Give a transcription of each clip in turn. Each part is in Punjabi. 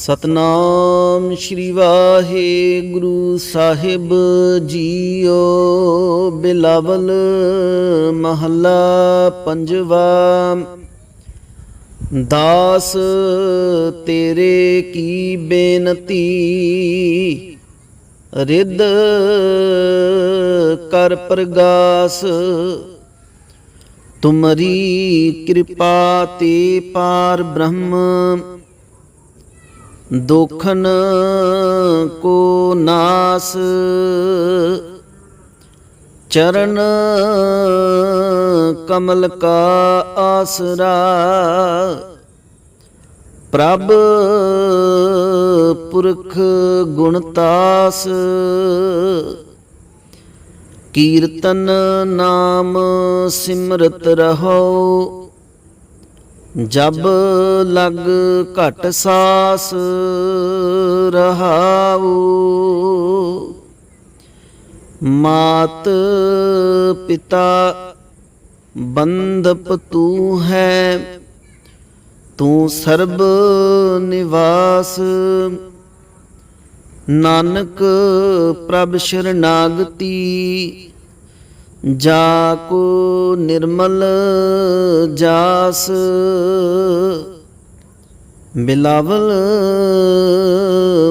ਸਤਨਾਮ ਸ਼੍ਰੀ ਵਾਹਿਗੁਰੂ ਸਾਹਿਬ ਜੀਓ, ਬਿਲਾਵਲ ਮਹੱਲਾ ਪੰਜਵਾ, ਦਾਸ ਤੇਰੇ ਕੀ ਬੇਨਤੀ? ਰਿੱਧ ਕਰ ਪ੍ਰਗਾਸ, ਤੁਮਰੀ ਕਿਰਪਾ ਤੇ ਪਾਰ ਬ੍ਰਹਮ। ਦੋਖਨ ਕੋ ਨਾਸ ਚਰਨ ਕਮਲ ਕਾ ਆਸਰਾ। ਪ੍ਰਭ ਪੁਰਖ ਗੁਣਤਾਸ ਕੀਰਤਨ ਨਾਮ ਸਿਮਰਤ ਰਹੋ। ਜਬ ਲਗ ਘਟ ਸਾਸ ਰਹਾਉ, ਮਾਤ ਪਿਤਾ ਬੰਦਪ ਤੂੰ ਹੈ, ਤੂੰ ਸਰਬ ਨਿਵਾਸ। ਨਾਨਕ ਪ੍ਰਭ ਸ਼ਰਨਾਗਤੀ ਜਾ ਕੋ ਨਿਰਮਲ ਜਾਸ, ਬਿਲਾਵਲ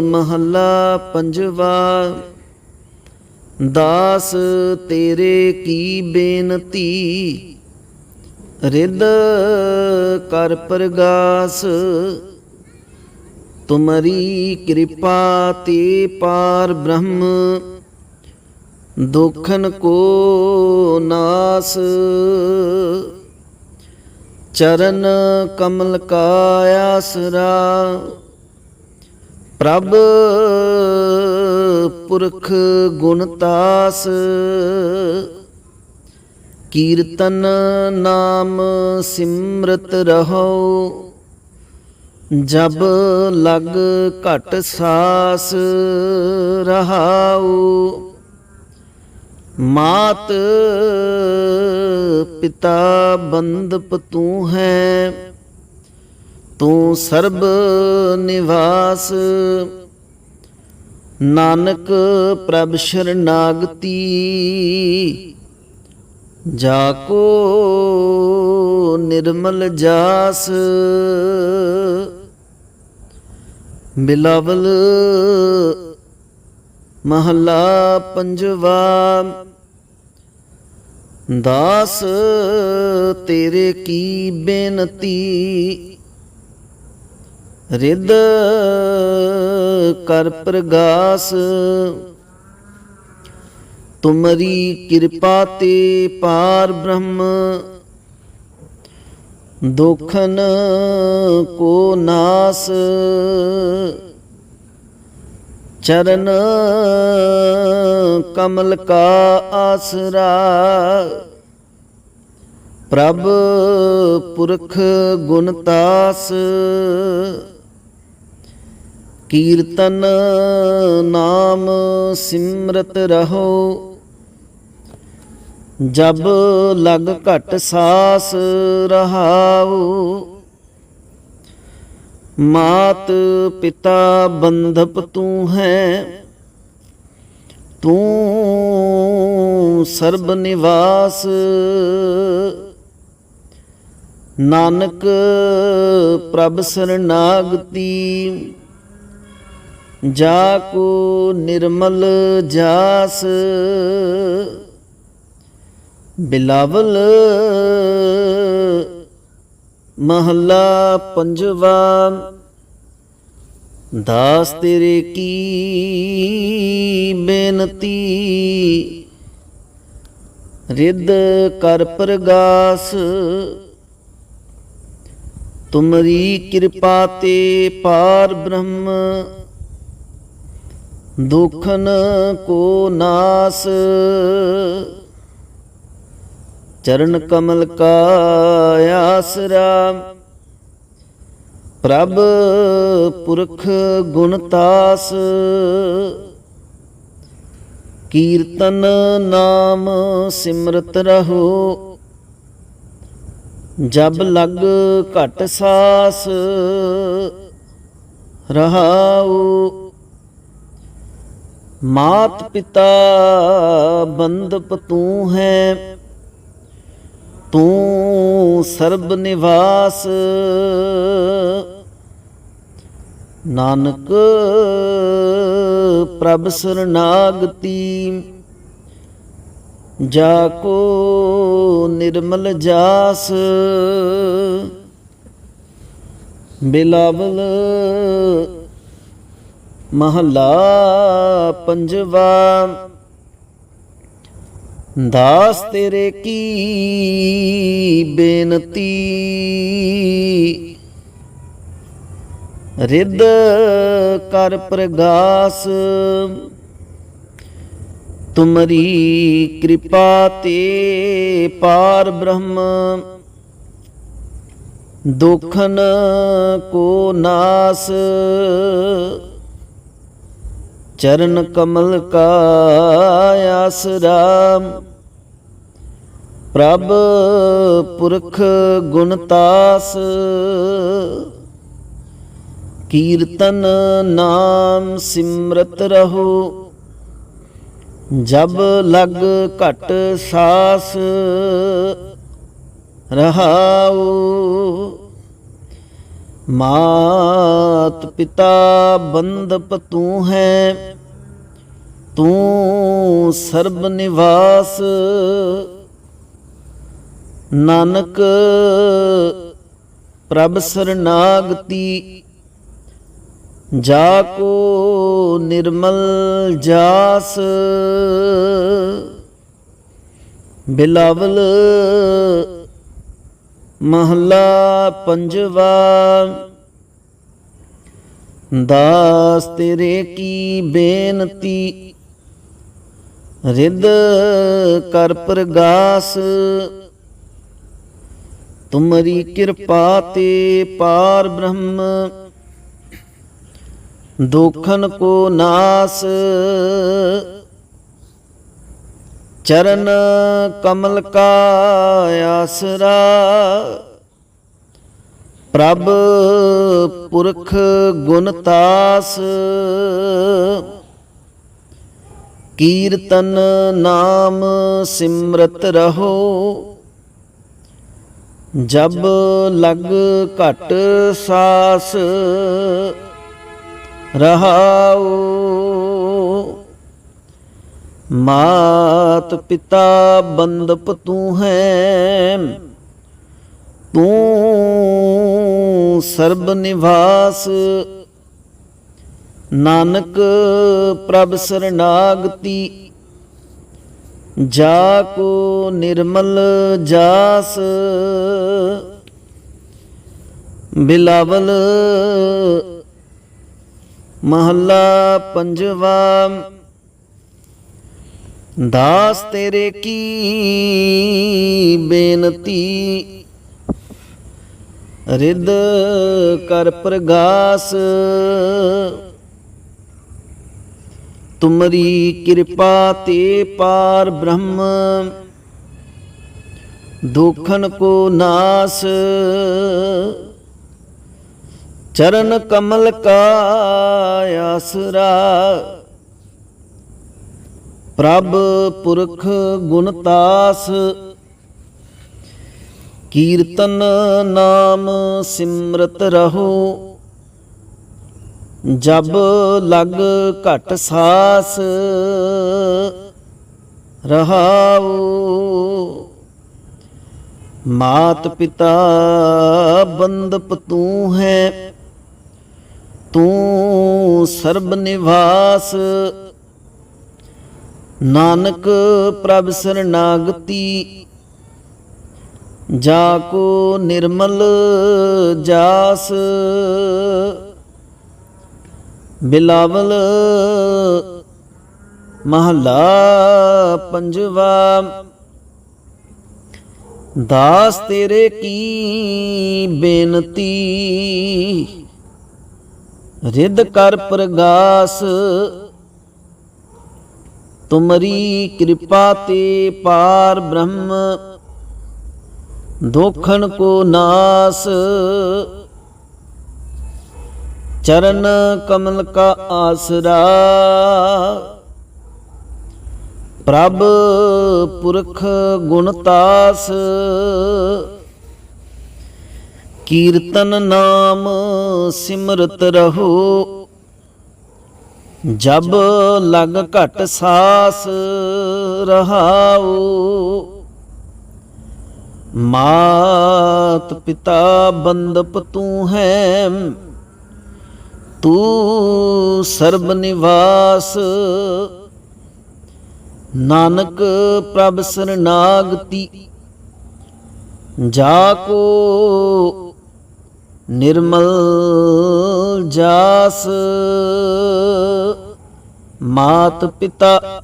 ਮਹੱਲਾ ਪੰਜਵਾ, ਦਾਸ ਤੇਰੇ ਕੀ ਬੇਨਤੀ? ਰਿੱਧ ਕਰ ਪ੍ਰਗਾਸ, ਤੁਮਰੀ ਕਿਰਪਾ ਤੇ ਪਾਰ ਬ੍ਰਹਮ ਦੁਖਨ ਕੋ ਨਾਸ। ਚਰਨ ਕਮਲ ਕਾ ਆਸਰਾ ਪ੍ਰਭ ਪੁਰਖ ਗੁਣਤਾਸ ਕੀਰਤਨ ਨਾਮ ਸਿਮਰਤ ਰਹੋ। ਜਬ ਲਗ ਘਟ ਸਾਸ ਰਹਾਉ। ਮਾਤ ਪਿਤਾ ਬੰਦਪ ਤੂੰ ਹੈ, ਤੂੰ ਸਰਬ ਨਿਵਾਸ। ਨਾਨਕ ਪ੍ਰਭ ਸ਼ਰਨਾਗਤੀ, ਜਾ ਕੋ ਨਿਰਮਲ ਜਾਸ। ਬਿਲਾਵਲ ਮਹੱਲਾ ਪੰਜਵਾ ਦਾਸ, ਤੇਰੇ ਕੀ ਬੇਨਤੀ? ਰਿੱਧ ਕਰ ਪ੍ਰਗਾਸ। ਤੁਮਰੀ ਕਿਰਪਾ ਤੇ ਪਾਰ ਬ੍ਰਹਮ। ਦੁਖਨ ਕੋ ਨਾਸ। ਚਰਨ ਕਮਲ ਕਾ ਆਸਰਾ। ਪ੍ਰਭ ਪੁਰਖ ਗੁਣਤਾਸ ਕੀਰਤਨ ਨਾਮ ਸਿਮਰਤ ਰਹੋ। ਜਬ ਲਗ ਘਟ ਸਾਸ ਰਹਾਉ। ਮਾਤ ਪਿਤਾ ਬੰਧਪ ਤੂੰ ਹੈ। ਤੂੰ ਸਰਬ ਨਿਵਾਸ। ਨਾਨਕ ਪ੍ਰਭ ਸਰਨਾਗਤੀ। ਜਾ ਕੋ ਨਿਰਮਲ ਜਾਸ। ਬਿਲਾਵਲ ਮਹੱਲਾ ਪੰਜਵਾ, ਦਾਸ ਤੇਰੇ ਕੀ ਬੇਨਤੀ? ਰਿੱਧ ਕਰ ਪ੍ਰਗਾਸ, ਤੁਮਰੀ ਕਿਰਪਾ ਤੇ ਪਾਰ ਬ੍ਰਹਮ, ਦੁਖਨ ਕੋ ਨਾਸ। ਚਰਨ ਕਮਲ ਕਾ ਆਸਰਾ ਪ੍ਰਭ ਪੁਰਖ ਗੁਣਤਾਸ ਕੀਰਤਨ ਨਾਮ ਸਿਮਰਤ ਰਹੋ। ਜਬ ਲਗ ਘਟ ਸਾਸ ਰਹਾਉ। ਮਾਤ ਪਿਤਾ ਬੰਦਪ ਤੂੰ ਹੈ। ਤੂੰ ਸਰਬ ਨਿਵਾਸ। ਨਾਨਕ ਪ੍ਰਭ ਸਰਨਾਗਤੀ ਜਾ ਕੋ ਨਿਰਮਲ ਜਾਸ। ਬਿਲਾਵਲ ਮਹਲਾ ਪੰਜਵਾ। ਦਾਸ ਤੇਰੇ ਕੀ ਬੇਨਤੀ? ਰਿੱਧ ਕਰ ਪ੍ਰਗਾਸ, ਤੁਮਰੀ ਕਿਰਪਾ ਤੇ ਪਾਰ ਬ੍ਰਹਮ। ਦੁਖਨ ਕੋ ਨਾਸ, ਚਰਨ ਕਮਲ ਕਾ ਆਸਰਾ। ਪ੍ਰਭ ਪੁਰਖ ਗੁਣਤਾਸ ਕੀਰਤਨ ਨਾਮ ਸਿਮਰਤ ਰਹੋ। ਜਬ ਲਗ ਘਟ ਸਾਸ, ਰਹਾਉ ਮਾਤ ਪਿਤਾ ਬੰਦਪ ਤੂੰ ਹੈ, ਤੂੰ ਸਰਬ ਨਿਵਾਸ। ਨਾਨਕ, ਪ੍ਰਭ ਸਰਨਾਗਤੀ, ਜਾ ਕੋ ਨਿਰਮਲ ਜਾਸ। ਬਿਲਾਵਲ, ਮਹਲਾ ਪੰਜਵਾ, ਦਾਸ ਤੇਰੇ ਕੀ ਬੇਨਤੀ, ਰਿੱਧ ਕਰ ਪ੍ਰਗਾਸ। ਤੁਮਰੀ ਕਿਰਪਾ ਤੇ ਪਾਰ ਬ੍ਰਹਮ। ਦੁਖਨ ਕੋ ਨਾਸ। ਚਰਨ ਕਮਲ ਕਾ ਆਸਰਾ। ਪ੍ਰਭ ਪੁਰਖ ਗੁਣਤਾਸ ਕੀਰਤਨ ਨਾਮ ਸਿਮਰਤ ਰਹੋ। ਜਬ ਲਗ ਘਟ ਸਾਸ ਰਹਾਉ, ਮਾਤ ਪਿਤਾ ਬੰਦਪ ਤੂੰ ਹੈ, ਤੂੰ ਸਰਬ ਨਿਵਾਸ। ਨਾਨਕ ਪ੍ਰਭ ਸਰਨਾਗਤੀ ਜਾ ਕੋ ਨਿਰਮਲ ਜਾਸ ਬਿਲਾਵਲ ਮਹੱਲਾ ਪੰਜਵਾ ਦਾਸ ਤੇਰੇ ਕੀ ਬੇਨਤੀ? ਰਿੱਧ ਕਰ ਪ੍ਰਗਾਸ ਤੁਮਰੀ ਕਿਰਪਾ ਤੇ ਪਾਰ ਬ੍ਰਹਮ। ਦੁਖਨ ਕੋ ਨਾਸ। ਚਰਨ ਕਮਲ ਕਾ ਆਸਰਾ। ਪ੍ਰਭ ਪੁਰਖ ਗੁਣਤਾਸ ਕੀਰਤਨ ਨਾਮ ਸਿਮਰਤ ਰਹੋ। ਜਬ ਲਗ ਘਟ ਸਾਸ ਰਹਾਉ। ਮਾਤ ਪਿਤਾ ਬੰਦਪ ਤੂੰ ਹੈ ਤੂੰ ਸਰਬ ਨਿਵਾਸ। ਨਾਨਕ ਪ੍ਰਭ ਸਰਨਾਗਤੀ, ਜਾ ਕੋ ਨਿਰਮਲ ਜਾਸ। ਬਿਲਾਵਲ ਮਹਲਾ ਪੰਜਵਾ, ਦਾਸ ਤੇਰੇ ਕੀ ਬੇਨਤੀ? ਰਿੱਧ ਕਰ ਪ੍ਰਗਾਸ, ਤੁਮਰੀ ਕਿਰਪਾ ਤੇ ਪਾਰ ਬ੍ਰਹਮ, ਦੋਖਣ ਕੋ ਨਾਸ। ਚਰਨ ਕਮਲ ਕਾ ਆਸਰਾ। ਪ੍ਰਭ ਪੁਰਖ ਗੁਣਤਾਸ ਕੀਰਤਨ ਨਾਮ ਸਿਮਰਤ ਰਹੋ। ਜਬ ਲਗ ਘਟ ਸਾਸ ਰਹਾਉ। ਮਾਤ ਪਿਤਾ ਬੰਦਪ ਤੂੰ ਹੈ ਤੂੰ ਸਰਬ ਨਿਵਾਸ। ਨਾਨਕ ਪ੍ਰਭ ਸਰਨਾਗਤੀ, ਜਾ ਕੋ ਨਿਰਮਲ ਜਾਸ। ਮਾਤ ਪਿਤਾ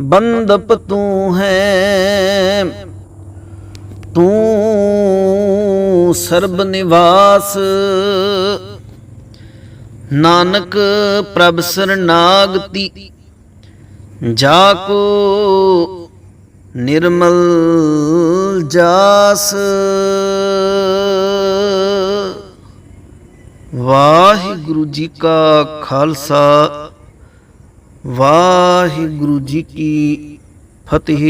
ਬੰਦਪ ਤੂੰ ਹੈ। ਤੂੰ ਸਰਬ ਨਿਵਾਸ। ਨਾਨਕ ਪ੍ਰਭ ਸਰਨਾਗਤੀ ਜਾ ਕੋ ਨਿਰਮਲ ਜਾਸ। ਵਾਹਿਗੁਰੂ ਜੀ ਕਾ ਖਾਲਸਾ, ਵਾਹਿਗੁਰੂ ਜੀ ਕੀ ਫਤਿਹ।